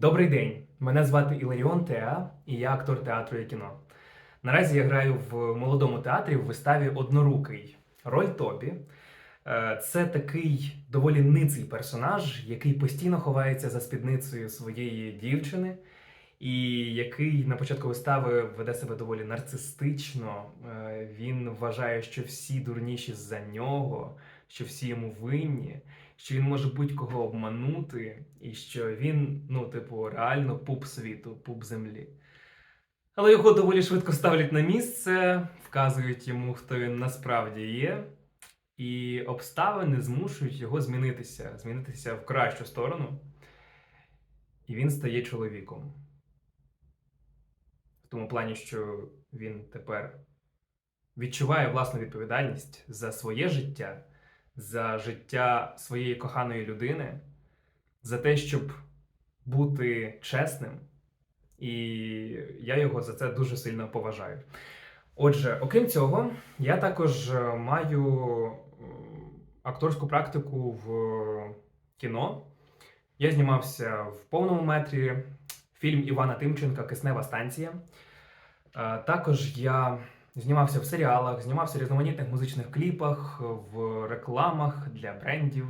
Добрий день! Мене звати Іларіон Теа, і я актор театру і кіно. Наразі я граю в молодому театрі в виставі Однорукий. Роль Тобі. Е, Це такий доволі ниций персонаж, який постійно ховається за спідницею своєї дівчини, і який на початку вистави веде себе доволі нарцистично. Е, Він вважає, що всі дурніші за нього, що всі йому винні що він може будь-кого обманути, і що він, ну, типу, реально пуп світу, пуп землі. Але його доволі швидко ставлять на місце, вказують йому, хто він насправді є, і обставини змушують його змінитися, змінитися в кращу сторону. І він стає чоловіком. Тому плані, що він тепер відчуває власну відповідальність за своє життя за життя своєї коханої людини, за те, щоб бути чесним, і я його за це дуже сильно поважаю. Отже, окрім цього, я також е, маю акторську практику в кіно. Я знімався в повному метрі фільм Івана Тимченка Киснева станція. Е, Також я Знімався в серіалах, знімався в різноманітних музичних кліпах, в рекламах для брендів.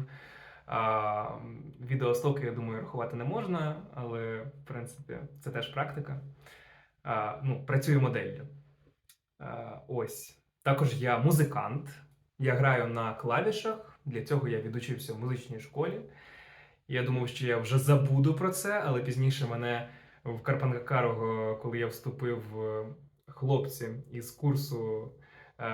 Відеостоки, я думаю, рахувати не можна, але в принципі це теж практика. Ну, Працюю моделлю. Ось. Також я музикант. Я граю на клавішах. Для цього я відучився в музичній школі. Я думав, що я вже забуду про це, але пізніше мене в Карпанкарого, коли я вступив хлопці із курсу е,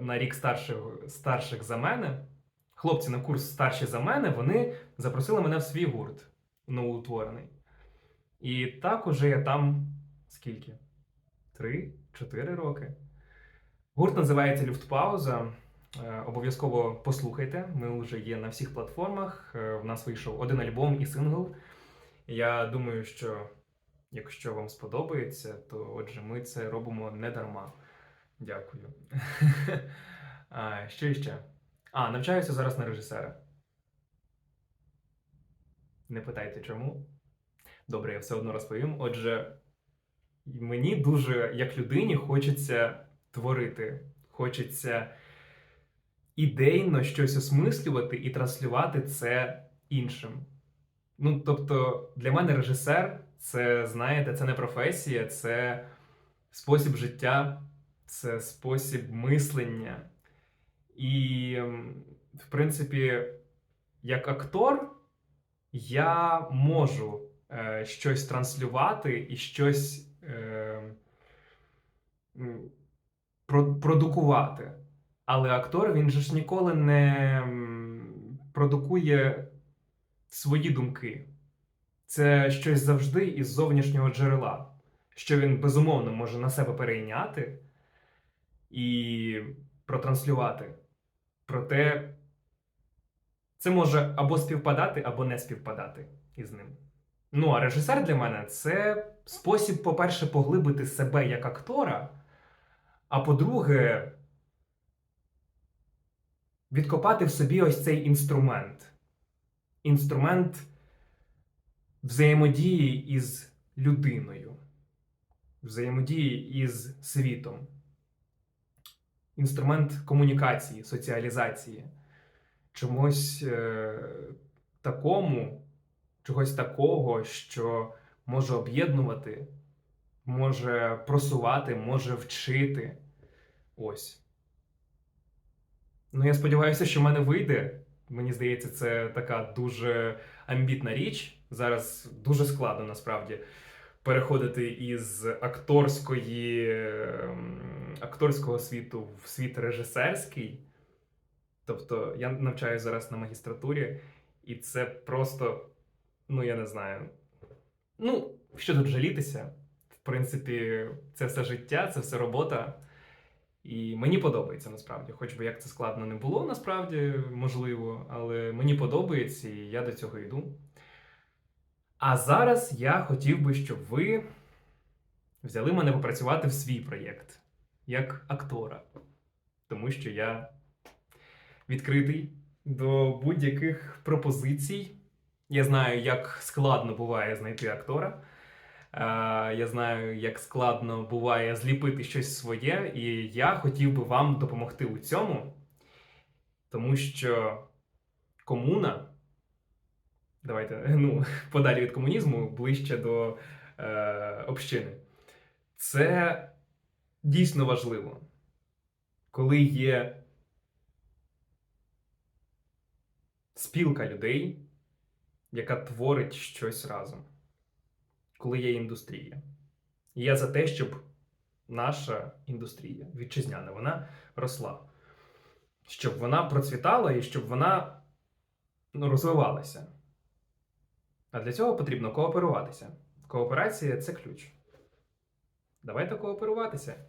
на рік старших, старших за мене. Хлопці на курс старші за мене, вони запросили мене в свій гурт новоутворений. І так уже я там скільки? Три-чотири роки. Гурт називається Люфтпауза. Е, Обов'язково послухайте. Ми вже є на всіх платформах. Е, В нас вийшов один альбом і сингл. Я думаю, що Якщо вам сподобається, то отже, ми це робимо не дарма. Дякую. а, Що іще? А, навчаюся зараз на режисера. Не питайте чому. Добре, я все одно розповім. Отже, мені дуже, як людині, хочеться творити. Хочеться ідейно щось осмислювати і транслювати це іншим. Ну, тобто, для мене режисер це, знаєте, це не професія, це спосіб життя, це спосіб мислення. І, в принципі, як актор, я можу е, щось транслювати і щось е, продукувати. Але актор він же ж ніколи не продукує свої думки. Це щось завжди із зовнішнього джерела, що він безумовно може на себе перейняти і протранслювати. Проте це може або співпадати, або не співпадати із ним. Ну, а режисер для мене це спосіб, по-перше, поглибити себе як актора, а по-друге, відкопати в собі ось цей інструмент інструмент взаємодії із людиною, взаємодії із світом, інструмент комунікації, соціалізації, чомусь е, такому, чогось такого, що може об'єднувати, може просувати, може вчити. Ось. Ну, я сподіваюся, що в мене вийде. Мені здається, це така дуже амбітна річ. Зараз дуже складно насправді переходити із акторської, ем, акторського світу в світ режисерський. Тобто я навчаюся зараз на магістратурі, і це просто, ну я не знаю. Ну, що тут жалітися? В принципі, це все життя, це все робота. І мені подобається насправді, хоч би як це складно не було, насправді можливо, але мені подобається і я до цього йду. А зараз я хотів би, щоб ви взяли мене попрацювати в свій проєкт як актора. Тому що я відкритий до будь-яких пропозицій. Я знаю, як складно буває знайти актора. Е, Я знаю, як складно буває зліпити щось своє, і я хотів би вам допомогти у цьому, тому що комуна, давайте ну, подалі від комунізму, ближче до е, общини. Це дійсно важливо, коли є спілка людей, яка творить щось разом, коли є індустрія. І я за те, щоб наша індустрія вітчизняна, вона росла, щоб вона процвітала і щоб вона ну, розвивалася. А для цього потрібно кооперуватися. Кооперація це ключ. Давайте кооперуватися.